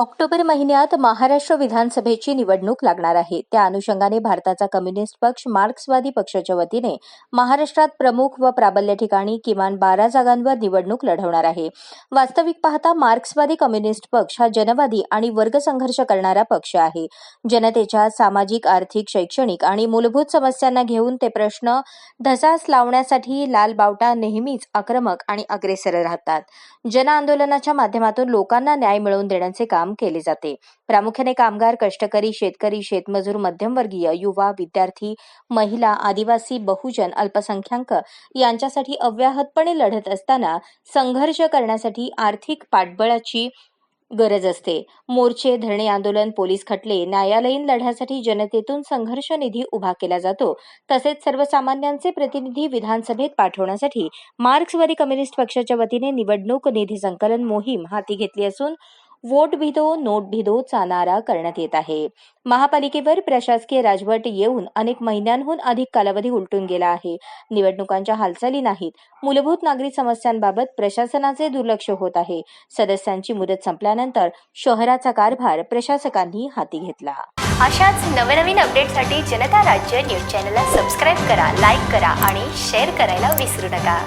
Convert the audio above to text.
October महिन्यात महाराष्ट्र विधानसभेची निवडणूक लागणार आहे. त्या अनुषंगाने भारताचा कम्युनिस्ट पक्ष मार्क्सवादी पक्षाच्या वतीने महाराष्ट्रात प्रमुख व प्राबल्य ठिकाणी किमान बारा जागांवर निवडणूक लढवणार आहे. वास्तविक पाहता मार्क्सवादी कम्युनिस्ट पक्ष हा जनवादी आणि वर्गसंघर्ष करणारा पक्ष आहे. जनतेच्या सामाजिक आर्थिक शैक्षणिक आणि मूलभूत समस्यांना घेऊन ते प्रश्न धसास लावण्यासाठी लाल बावटा नेहमीच आक्रमक आणि अग्रेसर राहतात. जन आंदोलनाच्या माध्यमातून लोकांना न्याय मिळवून देण्याचे काम काम केले जाते. प्रामुख्याने कामगार कष्टकरी शेतकरी शेतमजूर मध्यमवर्गीय युवा विद्यार्थी महिला आदिवासी बहुजन अल्पसंख्याक यांच्यासाठी अव्याहतपणे लढत असताना संघर्ष करण्यासाठी आर्थिक पाठबळाची गरज असते. मोर्चे धरणे आंदोलन पोलीस खटले न्यायालयीन लढ्यासाठी जनतेतून संघर्ष निधी उभा केला जातो. तसेच सर्वसामान्यांचे प्रतिनिधी विधानसभेत पाठवण्यासाठी मार्क्सवादी कम्युनिस्ट पक्षाच्या वतीने निवडणूक निधी संकलन मोहीम हाती घेतली असून वोट भिदो नोट भिदोचा नारा करण्यात येत आहे. महापालिकेवर प्रशासकीय राजवट येऊन अनेक महिन्यांहून अधिक कालावधी उलटून गेला आहे. निवडणुकांच्या हालचाली नाहीत. मूलभूत नागरी समस्यांबाबत प्रशासनाचे दुर्लक्ष होत आहे. सदस्यांची मुदत संपल्यानंतर शहराचा कारभार प्रशासकांनी हाती घेतला. अशाच नवनवीन अपडेटसाठी जनता राज्य न्यूज चॅनलला सबस्क्राईब करा लाईक करा आणि शेअर करायला विसरू नका.